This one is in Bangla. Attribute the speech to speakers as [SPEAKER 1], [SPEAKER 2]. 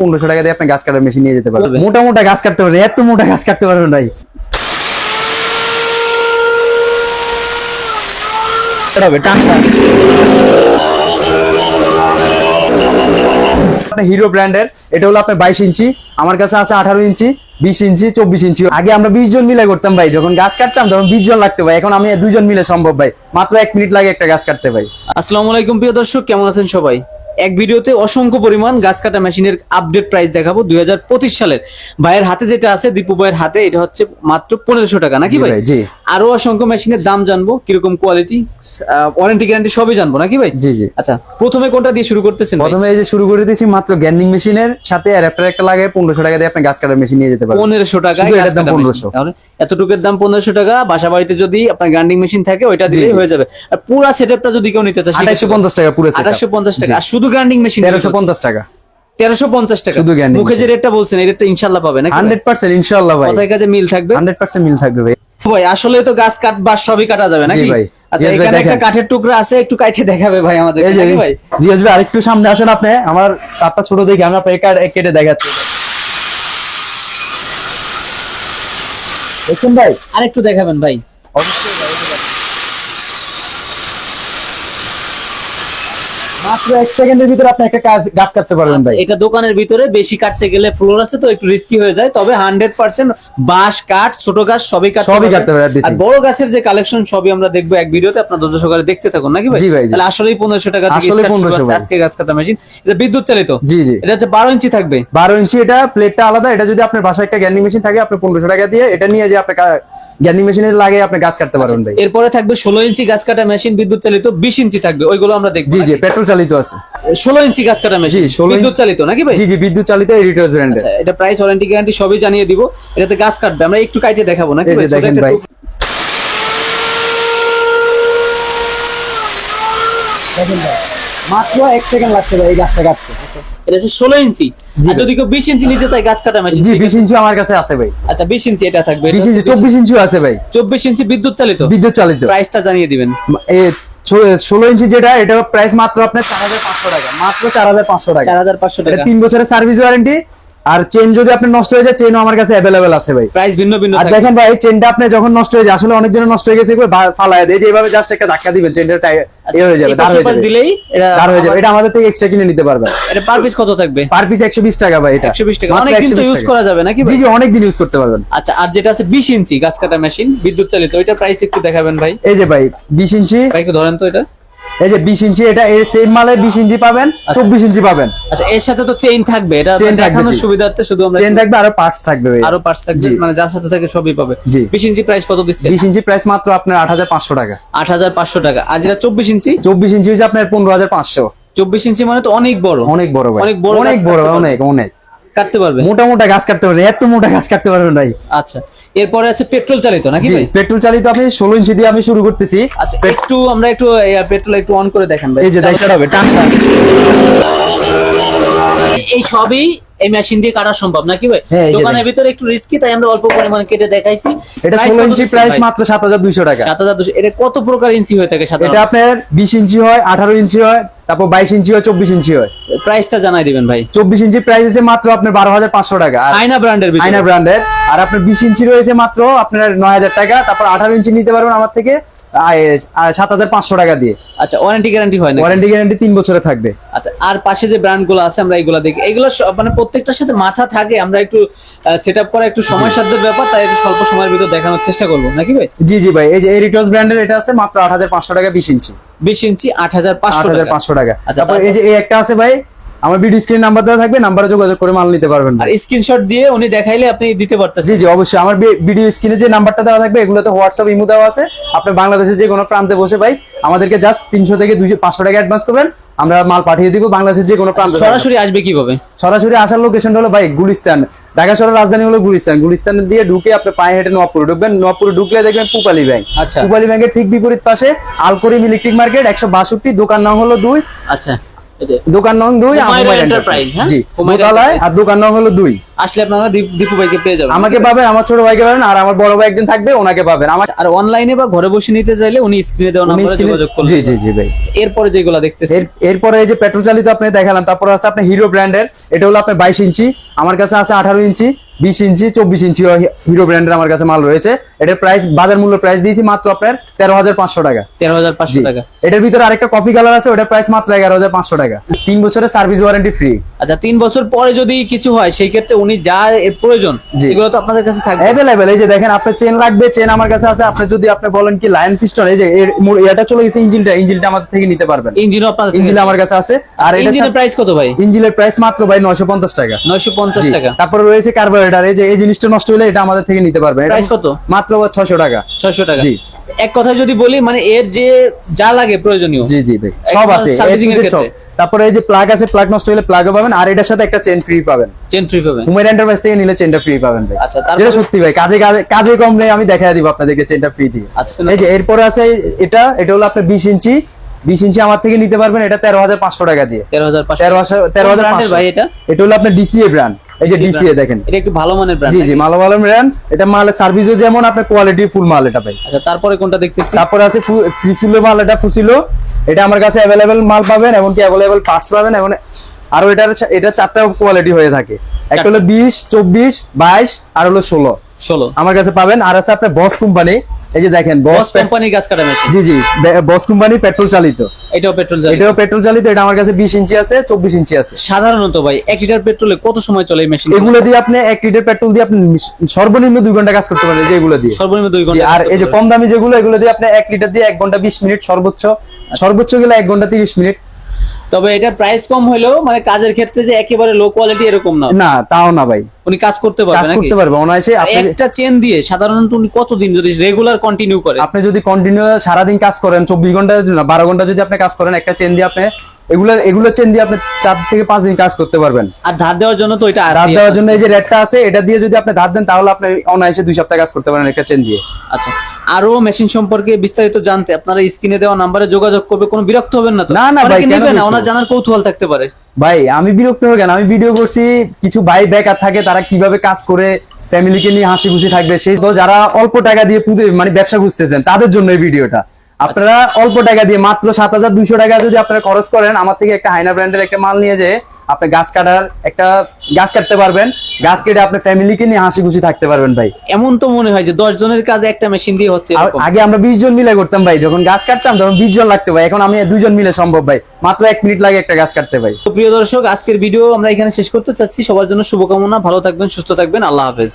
[SPEAKER 1] পনেরোশো টাকা দিয়ে আপনি গাছ কাটার মেশিন নিয়ে যেতে পারবেন। মোটা মোটা গাছ কাটতে পারবেন এত মোটা গাছ কাটতে পারবেন ভাই। এটা হবে হিরো ব্র্যান্ডের এটা হলো আপনার বাইশ ইঞ্চি আমার কাছে আছে আঠারো ইঞ্চি বিশ ইঞ্চি চব্বিশ ইঞ্চি। আগে আমরা বিশ জন মিলে করতাম ভাই যখন গাছ কাটতাম তখন বিশ জন লাগতো ভাই এখন আমি দুজন মিলে সম্ভব ভাই মাত্র এক মিনিট লাগে একটা গাছ কাটতে ভাই।
[SPEAKER 2] আসসালামু আলাইকুম প্রিয় দর্শক কেমন আছেন সবাই? এক ভিডিওতে অসংখ্য পরিমাণ গাছ কাটা মেশিনের আপডেট প্রাইস দেখাবো দুই হাজার পঁচিশ সালের। ভাইয়ের হাতে যেটা আছে দীপু ভাইয়ের হাতে এটা হচ্ছে মাত্র পনেরোশো টাকা নাকি ভাই?
[SPEAKER 1] জি।
[SPEAKER 2] আরও অসংখ্য মেশিনের দাম জানব কীরকম কোয়ালিটি ওয়ারেন্টি গ্যারান্টি সবই জানব নাকি ভাই?
[SPEAKER 1] জি জি।
[SPEAKER 2] আচ্ছা প্রথমে কোনটা দিয়ে শুরু করতেছেন
[SPEAKER 1] প্রথমে এই যে শুরু করে দিয়েছি মাত্র গ্যান্ডিং মেশিনের সাথে অ্যাডাপ্টার একটা লাগে পনেরোশো টাকা দিয়ে আপনি গাছ কাটার মেশিন নিয়ে যেতে পারবেন।
[SPEAKER 2] পনেরোশো টাকা
[SPEAKER 1] এটার দাম 1500
[SPEAKER 2] তাহলে এতটুকুর দাম পনেরোশো টাকা বাসা বাড়িতে যদি আপনার গ্রাইন্ডিং মেশিন থাকে ওইটা
[SPEAKER 1] জি।
[SPEAKER 2] হয়ে যাবে। আর পুরো সেটআপটা যদি কেউ নিতে চায়
[SPEAKER 1] আঠাশশো পঞ্চাশ টাকা পুরো
[SPEAKER 2] আঠাশশো পঞ্চাশ টাকা। আর শুধু গ্রাইন্ডিং মেশিন
[SPEAKER 1] তেরোশো পঞ্চাশ টাকা।
[SPEAKER 2] তেরোশো পঞ্চাশ টাকা।
[SPEAKER 1] শুধু grinding
[SPEAKER 2] মুখে যে রেটটা বলছেন এই রেটটা ইনশাল্লাহ পাবে নাকি ভাই?
[SPEAKER 1] হান্ড্রেড পার্সেন্ট ইনশাল্লাহ ভাই।
[SPEAKER 2] কথায় কাজে মিল থাকবে?
[SPEAKER 1] হান্ড্রেড পার্সেন্ট মিল থাকবে ভাই।
[SPEAKER 2] ভাই আসলে তো গাছ কাট বা সবই কাটা যাবে নাকি?
[SPEAKER 1] ভাই।
[SPEAKER 2] আচ্ছা এখানে একটা কাঠের টুকরা আছে একটু কাটে দেখাবে ভাই আমাদের ভাই?
[SPEAKER 1] রিয়াজ ভাই আরেকটু সামনে আসেন আপনি। আমার তারটা ছোট দেখি আমি আপনাকে কাট- কেটে দেখাচ্ছি। দেখুন ভাই।
[SPEAKER 2] আরেকটু দেখাবেন ভাই।
[SPEAKER 1] অবশ্যই ভাই, এই যে দেখেন। মাত্র এক সেকেন্ডের ভিতরে আপনি একটা কাজ গাছ কাটতে পারবেন
[SPEAKER 2] আচ্ছা,
[SPEAKER 1] ভাই।
[SPEAKER 2] এটা দোকানের ভিতরে বেশি কাটতে গেলে ফ্লোর আছে তো একটু রিস্কি হয়ে যায় তবে হান্ড্রেড পার্সেন্ট বাঁশ কাঠ ছোট গাছ সবই কাটতে
[SPEAKER 1] সবই কাটতে পারবেন,
[SPEAKER 2] আর বড় গাছের যে কালেকশন সবই আমরা দেখব এক ভিডিওতে আপনার ধৈর্য সহকারে দেখতে থাকুন নাকি ভাই?
[SPEAKER 1] জি ভাই,
[SPEAKER 2] তাহলে আসলেই পনেরোশো টাকা থেকে
[SPEAKER 1] আসলেই
[SPEAKER 2] start শুরু
[SPEAKER 1] 1500
[SPEAKER 2] আছে
[SPEAKER 1] ভাই।
[SPEAKER 2] আজকে গাছ কাটা মেশিন এটা বিদ্যুৎ চালিত?
[SPEAKER 1] জি জি।
[SPEAKER 2] এটা হচ্ছে বারো ইঞ্চি থাকবে?
[SPEAKER 1] বারো ইঞ্চি এটা প্লেটটা আলাদা। এটা যদি আপনার বাসায় একটা গ্যান্ডিং মেশিন থাকে আপনি পনেরোশো টাকা দিয়ে এটা নিয়ে যে আপনি গ্যান্ডিং মেশিনে লাগে আপনি গাছ কাটতে পারবেন ভাই।
[SPEAKER 2] এরপরে থাকবে ষোলো ইঞ্চি গাছ কাটা মেশিন বিদ্যুৎ চালিত বিশ ইঞ্চি থাকবে ওইগুলো আমরা দেখব
[SPEAKER 1] জি জি পেট্রোল চালিত আছে।
[SPEAKER 2] ষোলো ইঞ্চি গাছ কাটা মেশিন
[SPEAKER 1] 16
[SPEAKER 2] বিদ্যুৎ চালিত নাকি ভাই?
[SPEAKER 1] জি জি বিদ্যুৎ চালিত এরিটাস ব্র্যান্ডের
[SPEAKER 2] আচ্ছা এটা প্রাইস ওয়ারেন্টি গ্যারান্টি সবই জানিয়ে দিব। এটাতে গাছ কাটবে। আমরা একটু কাটে দেখাবো নাকি ভাই?
[SPEAKER 1] দেখেন ভাই। মাত্র এক সেকেন্ড লাগছে ভাই গাছটা কাটতে।
[SPEAKER 2] এটা হচ্ছে ষোলো ইঞ্চি। আর যদি কেউ বিশ ইঞ্চি নিচে গাছ কাটা মেশিন
[SPEAKER 1] জি বিশ ইঞ্চি আমার কাছে আছে ভাই।
[SPEAKER 2] আচ্ছা বিশ ইঞ্চি এটা থাকবে।
[SPEAKER 1] বিশ ইঞ্চি চব্বিশ ইঞ্চিও আছে ভাই।
[SPEAKER 2] চব্বিশ ইঞ্চি বিদ্যুৎ চালিত
[SPEAKER 1] বিদ্যুৎ চালিত
[SPEAKER 2] প্রাইসটা জানিয়ে দিবেন।
[SPEAKER 1] ষোলো ইঞ্চি যেটা এটা প্রাইস মাত্র আপনার চার হাজার পাঁচশো টাকা। মাত্র চার হাজার পাঁচশো টাকা।
[SPEAKER 2] চার হাজার পাঁচশো টাকা।
[SPEAKER 1] তিন বছরের সার্ভিস ওয়ারেন্টি আর চেন যদি আপনি নষ্ট হয়ে যায় চেনও আমার কাছে অ্যাভেলেবেল আছে ভাই।
[SPEAKER 2] প্রাইস ভিন্ন ভিন্ন
[SPEAKER 1] আর দেখেন ভাই চেনটা আপনি যখন নষ্ট হয়ে যায় আসলে অনেক জনের নষ্ট হয়ে গেছে ফালায় দেয়। যে এইভাবে জাস্ট একটা ধাক্কা দিবেন চেনটা টাই- এ হয়ে যাবে দাঁড় হয়ে যাবে।
[SPEAKER 2] দিলেই এটা
[SPEAKER 1] দাঁড় হয়ে যাবে। এটা আমাদের থেকে এক্সট্রা কিনে নিতে পারবে
[SPEAKER 2] এটা পার পিস কত থাকবে?
[SPEAKER 1] পার পিস একশো বিশ টাকা ভাই এটা।
[SPEAKER 2] একশো বিশ টাকা। অনেক দিন তো ইউজ করা যাবে নাকি
[SPEAKER 1] জি জি অনেক দিন ইউজ করতে পারবেন।
[SPEAKER 2] আচ্ছা আর যেটা আছে বিশ ইঞ্চি গাছ কাটা মেশিন বিদ্যুৎ চালিত ওইটা প্রাইস একটু দেখাবেন ভাই।
[SPEAKER 1] এই যে ভাই বিশ ইঞ্চি।
[SPEAKER 2] ভাই একটু ধরেন তো এটা।
[SPEAKER 1] এই যে বিশ ইঞ্চি এটা এর সেম মালে বিশ ইঞ্চি পাবেন চব্বিশ ইঞ্চি পাবেন।
[SPEAKER 2] আচ্ছা এর সাথে তো চেইন থাকবে এটা দেখানোর সুবিধার্থে শুধু আমরা
[SPEAKER 1] চেন থাকবে আরও পার্টস থাকবে
[SPEAKER 2] আরও পার্টস থাকবে মানে যার সাথে থাকে সবই পাবে।
[SPEAKER 1] জি।
[SPEAKER 2] বিশ ইঞ্চি প্রাইস কত দিচ্ছে?
[SPEAKER 1] বিশ ইঞ্চি প্রাইস মাত্র আপনার আট হাজার পাঁচশো টাকা।
[SPEAKER 2] আট হাজার পাঁচশো টাকা। আর যেটা চব্বিশ ইঞ্চি?
[SPEAKER 1] চব্বিশ ইঞ্চি হচ্ছে আপনার পনেরো হাজার পাঁচশো।
[SPEAKER 2] চব্বিশ ইঞ্চি মানে তো অনেক বড়।
[SPEAKER 1] অনেক বড়
[SPEAKER 2] অনেক বড়
[SPEAKER 1] অনেক বড় অনেক অনেক।
[SPEAKER 2] কাটতে পারবে?
[SPEAKER 1] মোটা মোটা গাছ কাটতে পারবে এত মোটা গাছ কাটতে পারবে ভাই।
[SPEAKER 2] আচ্ছা এরপরে আছে পেট্রোল চালিত নাকি ভাই?
[SPEAKER 1] পেট্রোল চালিত আমি ষোলো ইঞ্চি দিয়ে আমি শুরু করতেছি।
[SPEAKER 2] আচ্ছা একটু আমরা একটু পেট্রোল একটু অন করে দেখান ভাই।
[SPEAKER 1] এই যে দেখতে হবে টানটা।
[SPEAKER 2] এই সবই এই মেশিন দিয়ে কাটা সম্ভব নাকি ভাই?
[SPEAKER 1] হ্যাঁ,
[SPEAKER 2] দোকানের ভিতরে একটু রিস্কি তাই আমরা অল্প পরিমাণে কেটে দেখাইছি।
[SPEAKER 1] এটা ষোলো ইঞ্চি প্রাইস মাত্র সাত হাজার দুইশো টাকা।
[SPEAKER 2] সাত হাজার দুশো এটা কত প্রকার ইঞ্চি হয়ে থাকে
[SPEAKER 1] এটা আপনার বিশ ইঞ্চি হয় আঠারো ইঞ্চি হয় তারপর বাইশ ইঞ্চি হয় চব্বিশ ইঞ্চি হয়।
[SPEAKER 2] প্রাইসটা জানাই দিবেন ভাই।
[SPEAKER 1] চব্বিশ ইঞ্চি প্রাইস আছে মাত্র আপনার বারো হাজার পাঁচশো টাকা। আর
[SPEAKER 2] আয়না ব্র্যান্ডের ভিতরে।
[SPEAKER 1] আয়না ব্র্যান্ডের আর আপনার বিশ ইঞ্চি রয়েছে মাত্র আপনার নয় হাজার টাকা তারপর আঠারো ইঞ্চি নিতে পারবেন আমার থেকে। সাত হাজার পাঁচশো টাকা দিয়ে।
[SPEAKER 2] আচ্ছা ওয়ারেন্টি গ্যারান্টি হয় না
[SPEAKER 1] ওয়ারেন্টি গ্যারান্টি তিন বছরে থাকবে।
[SPEAKER 2] আচ্ছা আর পাশে যে ব্র্যান্ডগুলো আছে আমরা এগুলো দেখি। এগুলো মানে প্রত্যেকটার সাথে মাথা থাকে আমরা একটু সেট আপ করা একটু সময় সাধ্যের ব্যাপার তাই একটু স্বল্প সময়ের ভিতর দেখানোর চেষ্টা করব নাকি ভাই?
[SPEAKER 1] জি জি ভাই। এই যে এরিটস ব্র্যান্ডের এটা আছে মাত্র আট হাজার পাঁচশো টাকা বিশ ইঞ্চি।
[SPEAKER 2] বিশ ইঞ্চি আট হাজার
[SPEAKER 1] আট
[SPEAKER 2] পাঁচশো
[SPEAKER 1] হাজার
[SPEAKER 2] টাকা।
[SPEAKER 1] পাঁচশো টাকা।
[SPEAKER 2] আচ্ছা,
[SPEAKER 1] তারপর এই যে একটা আছে ভাই আমার ভিডিও স্ক্রিন নাম্বার দেওয়া থাকবে নাম্বারে যোগাযোগ করে মাল নিতে পারবেন।
[SPEAKER 2] আর। স্ক্রিনশট দিয়ে উনি দেখাইলে আপনি দিতে পারতেছেন।
[SPEAKER 1] জি জি অবশ্যই। আমার ভিডিও স্ক্রিনে যে নাম্বারটা দেওয়া থাকবে এগুলোতে হোয়াটসঅ্যাপ ইমো দেওয়া আছে। আপনি বাংলাদেশের যে কোনো প্রান্তে বসে ভাই আমাদেরকে জাস্ট তিনশো থেকে দুইশো পাঁচশো টাকা অ্যাডভান্স করবেন। আমরা মাল পাঠিয়ে দিব বাংলাদেশের যে কোনো প্রান্তে।
[SPEAKER 2] সরাসরি আসবে কীভাবে?
[SPEAKER 1] সরাসরি আসার লোকেশন হলো ভাই গুলিস্তান। ঢাকা শহরের রাজধানী হলো গুলিস্তান। গুলিস্তান দিয়ে ঢুকে আপনি পায়ে হেঁটে নবপুরে ঢুকবেন। নবপুরে ঢুকলে দেখবেন পুপালি ব্যাংক।
[SPEAKER 2] আচ্ছা।
[SPEAKER 1] পুপালি ব্যাংকের ঠিক বিপরীত পাশে আলকরিম ইলেকট্রিক মার্কেট একশো বাষট্টি। দোকান নাম হলো দুই।
[SPEAKER 2] আচ্ছা।
[SPEAKER 1] দোকান নং দুই
[SPEAKER 2] হ্যাঁ?
[SPEAKER 1] আর দোকান নং হলো দুই।
[SPEAKER 2] আসলে আপনারা দীপু ভাইকে পেয়ে যাবেন।
[SPEAKER 1] আমাকে পাবেন আমার ছোট ভাইকে পাবেন আর আমার বড় ভাই একজন থাকবে ওনাকে পাবেন। আমার
[SPEAKER 2] আর অনলাইনে বা ঘরে বসে নিতে চাইলে উনি স্ক্রিনে দেওয়া নাম্বারে যোগাযোগ করবেন
[SPEAKER 1] জি জি জি ভাই।
[SPEAKER 2] এরপরে যেগুলো দেখতেছি।
[SPEAKER 1] এর এরপরে এই যে পেট্রোল চালিত আপনি দেখালাম তারপর আছে আপনার হিরো ব্র্যান্ডের এটা হলো আপনার বাইশ ইঞ্চি আমার কাছে আছে আঠারো ইঞ্চি বিশ ইঞ্চি চব্বিশ ইঞ্চি হিরো ব্র্যান্ডের আমার কাছে মাল রয়েছে। এটার প্রাইস বাজার মূল্য প্রাইস দিয়েছি মাত্র আপনার তেরো হাজার পাঁচশো টাকা।
[SPEAKER 2] তেরো হাজার পাঁচশো
[SPEAKER 1] জি।
[SPEAKER 2] টাকা।
[SPEAKER 1] এটার ভিতরে আরেকটা কফি কালার আছে ওটার প্রাইস মাত্র এগারো হাজার পাঁচশো টাকা। তিন বছরের সার্ভিস ওয়ারেন্টি ফ্রি
[SPEAKER 2] আচ্ছা তিন বছর পরে যদি কিছু হয় সেই ক্ষেত্রে উনি যা এর প্রয়োজন এগুলো তো আপনাদের কাছে থাকবে।
[SPEAKER 1] অ্যাভেলেবেল এই যে দেখেন আপনার চেন লাগবে চেন আমার কাছে আছে। আপনি যদি আপনি বলেন কি লায়ন পিস্টন এই যে এর এটা চলে গেছে ইঞ্জিনটা ইঞ্জিনটা আমাদের থেকে নিতে পারবেন।
[SPEAKER 2] ইঞ্জিনও আপনাদের
[SPEAKER 1] ইঞ্জিন আমার কাছে আছে। আর
[SPEAKER 2] ইঞ্জিনের প্রাইস কত ভাই?
[SPEAKER 1] ইঞ্জিনের প্রাইস মাত্র ভাই নয়শো পঞ্চাশ টাকা।
[SPEAKER 2] নয়শো পঞ্চাশ
[SPEAKER 1] জি।
[SPEAKER 2] টাকা।
[SPEAKER 1] তারপরে রয়েছে কার্বোরেটর এই যে এই জিনিসটা নষ্ট হলে এটা আমাদের থেকে নিতে পারবে
[SPEAKER 2] প্রাইস কত?
[SPEAKER 1] মাত্র ছয়শো টাকা।
[SPEAKER 2] ছয়শো টাকা।
[SPEAKER 1] জি।
[SPEAKER 2] এক কথা যদি বলি মানে এর যে যা লাগে প্রয়োজনীয়
[SPEAKER 1] জি জি ভাই সব আছে। A
[SPEAKER 2] এর
[SPEAKER 1] সব।
[SPEAKER 2] ক্ষেত্রে।
[SPEAKER 1] তারপরে এই যে প্লাগ আছে প্লাগ নষ্ট হলে প্লাগও পাবেন আর এটার সাথে একটা চেন ফ্রি পাবেন।
[SPEAKER 2] চেন ফ্রি পাবেন।
[SPEAKER 1] হুমের এন্টারপ্রাইজ থেকে নিলে চেনটা ফ্রি পাবেন ভাই।
[SPEAKER 2] আচ্ছা,
[SPEAKER 1] যেটা সত্যি ভাই কাজে কাজে কাজে কম নেই আমি দেখাই দিব আপনাদেরকে চেনটা ফ্রি দিয়ে।
[SPEAKER 2] আচ্ছা
[SPEAKER 1] এই যে এরপরে আছে এটা এটা হলো আপনার বিশ ইঞ্চি। বিশ ইঞ্চি আমার থেকে নিতে পারবেন এটা তেরো হাজার পাঁচশো টাকা দিয়ে।
[SPEAKER 2] তেরো হাজার পাঁচশো।
[SPEAKER 1] তেরো হাজার তেরো হাজার
[SPEAKER 2] brand এর ভাই এটা?
[SPEAKER 1] এটা হলো আপনার ডিসিএ ব্র্যান্ড এই যে ডিসিএ দেখেন।
[SPEAKER 2] এটা একটু ভালো মানের ব্র্যান্ড
[SPEAKER 1] জি জি মালো ভালো ব্র্যান্ড এটা মালের সার্ভিসও যেমন আপনার কোয়ালিটি ফুল মাল এটা ভাই।
[SPEAKER 2] আচ্ছা তারপরে কোনটা দেখতেছি?
[SPEAKER 1] তারপরে আছে ফিসিলো মাল এটা ফুসিলো। এটা আমার কাছে অ্যাভেলেবেল মাল পাবেন এমনকি অ্যাভেলেবেল পার্টস পাবেন এমন আরও এটার এটা চারটা কোয়ালিটি হয়ে থাকে। একটা হলো বিশ চব্বিশ বাইশ আর হলো ষোলো।
[SPEAKER 2] ষোলো।
[SPEAKER 1] আমার কাছে পাবেন। আর আছে আপনার বস কোম্পানি এই যে দেখেন
[SPEAKER 2] বস কোম্পানির গাছ কাটা মেশিন
[SPEAKER 1] জি জি বস কোম্পানি পেট্রোল চালিত।
[SPEAKER 2] এটাও পেট্রোল জ্বালিত
[SPEAKER 1] এটাও পেট্রোল চালিত এটা আমার কাছে বিশ ইঞ্চি আছে চব্বিশ ইঞ্চি আছে।
[SPEAKER 2] সাধারণত ভাই এক লিটার পেট্রোলে কত সময় চলে এই মেশিন
[SPEAKER 1] এগুলো দিয়ে আপনি এক লিটার পেট্রোল দিয়ে আপনি সর্বনিম্ন দুই ঘণ্টা কাজ করতে পারেন যে এগুলো দিয়ে।
[SPEAKER 2] সর্বনিম্ন দুই ঘণ্টা
[SPEAKER 1] আর এই যে কম দামি যেগুলো এগুলো দিয়ে আপনি এক লিটার দিয়ে এক ঘণ্টা বিশ মিনিট সর্বোচ্চ। সর্বোচ্চ গেলে এক ঘণ্টা তিরিশ মিনিট।
[SPEAKER 2] তবে এটা প্রাইস কম হলেও মানে কাজের ক্ষেত্রে যে একেবারে লো কোয়ালিটি এরকম না।
[SPEAKER 1] না তাও না ভাই।
[SPEAKER 2] উনি কাজ করতে
[SPEAKER 1] কাজ
[SPEAKER 2] পারবে নাকি?
[SPEAKER 1] করতে পারবে। অনায়াসে আপনি
[SPEAKER 2] একটা চেন দিয়ে সাধারণত উনি কতদিন যদি রেগুলার কন্টিনিউ করে?
[SPEAKER 1] আপনি যদি কন্টিনিউ সারাদিন কাজ করেন চব্বিশ ঘণ্টা না বারো ঘণ্টা যদি আপনি কাজ করেন একটা চেন দিয়ে আপনি এগুলো এগুলো চেন দিয়ে আপনি চার থেকে পাঁচ দিন কাজ করতে পারবেন।
[SPEAKER 2] আর ধার দেওয়ার জন্য তো এটা
[SPEAKER 1] ধার দেওয়ার জন্য এই যে রেটটা আছে এটা দিয়ে যদি আপনি ধার দেন তাহলে আপনি অনায়াসে দুই সপ্তাহ কাজ করতে পারেন একটা চেন দিয়ে।
[SPEAKER 2] আচ্ছা আরও মেশিন সম্পর্কে বিস্তারিত জানতে আপনারা স্ক্রিনে দেওয়া নাম্বারে যোগাযোগ করবে কোনো বিরক্ত হবেন না তো?
[SPEAKER 1] না, না ভাই, কেন
[SPEAKER 2] না ওনার জানার কৌতূহল থাকতে পারে।
[SPEAKER 1] ভাই, আমি বিরক্ত হয়ে কেন আমি ভিডিও করছি, কিছু ভাই বেকার থাকে, তারা কীভাবে কাজ করে ফ্যামিলিকে নিয়ে হাসি খুশি থাকবে, সেই তো যারা অল্প টাকা দিয়ে মানে ব্যবসা খুঁজতেছেন, তাদের জন্য এই ভিডিওটা আপনারা অল্প টাকা দিয়ে মাত্র সাত হাজার দুইশো টাকা যদি আপনারা খরচ করেন, আমার থেকে একটা হাইনা ব্র্যান্ডের একটা মাল নিয়ে যে আপনি গাছ কাটার একটা গাছ কাটতে পারবেন। গাছ কেটে আপনি ফ্যামিলিকে নিয়ে হাসি খুশি থাকতে পারবেন ভাই।
[SPEAKER 2] এমন তো মনে হয় যে দশ জনের কাজে একটা মেশিন দিয়ে হচ্ছে
[SPEAKER 1] আগে আমরা বিশ জন মিলে করতাম ভাই যখন গাছ কাটতাম তখন বিশ জন লাগতে ভাই এখন আমি দুজন মিলে সম্ভব ভাই। মাত্র এক মিনিট লাগে একটা গাছ কাটতে ভাই।
[SPEAKER 2] তো প্রিয় দর্শক আজকের ভিডিও আমরা এখানে শেষ করতে চাচ্ছি। সবার জন্য শুভকামনা ভালো থাকবেন সুস্থ থাকবেন আল্লাহ হাফেজ।